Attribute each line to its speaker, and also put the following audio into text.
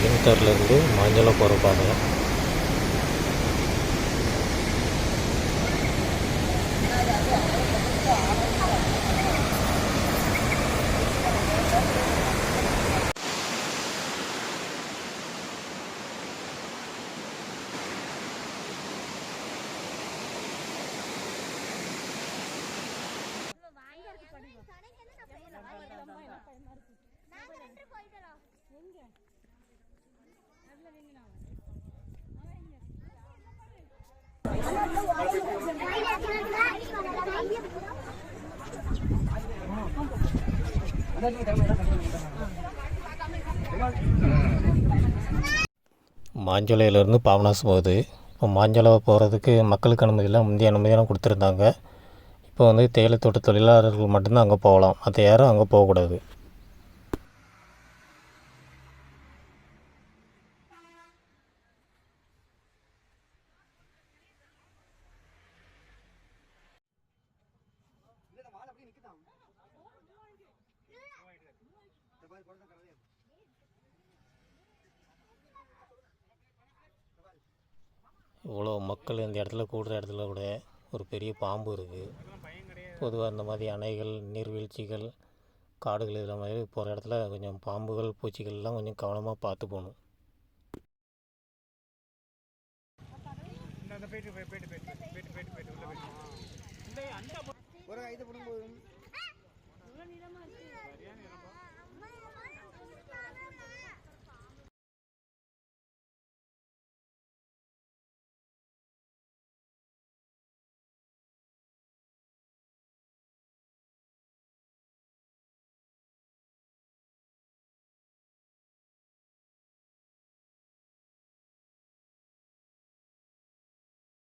Speaker 1: கிணத்தூர்லேருந்து மாஞ்சலம் போகிற பாதை மாஞ்சோலையிலேருந்து பாபநாசம் போகுது. இப்போ மாஞ்சோலை போகிறதுக்கு மக்களுக்கு அனுமதியெல்லாம் முந்தைய அனுமதியெல்லாம் கொடுத்துருந்தாங்க. இப்போ வந்து தேயிலை தோட்ட தொழிலாளர்கள் மட்டும்தான் அங்கே போகலாம். மற்ற யாரும் அங்கே போகக்கூடாது. இவ்வளோ மக்கள் இந்த இடத்துல கூடுற இடத்துல கூட ஒரு பெரிய பாம்பு இருக்குது பொதுவாக இந்த மாதிரி அணைகள் நீர்வீழ்ச்சிகள் காடுகள் இதில் மாதிரி போகிற இடத்துல கொஞ்சம் பாம்புகள் பூச்சிகள்லாம் கொஞ்சம் கவனமாக பார்த்து போகணும்.
Speaker 2: போயிட்டு போயிட்டு போயிட்டு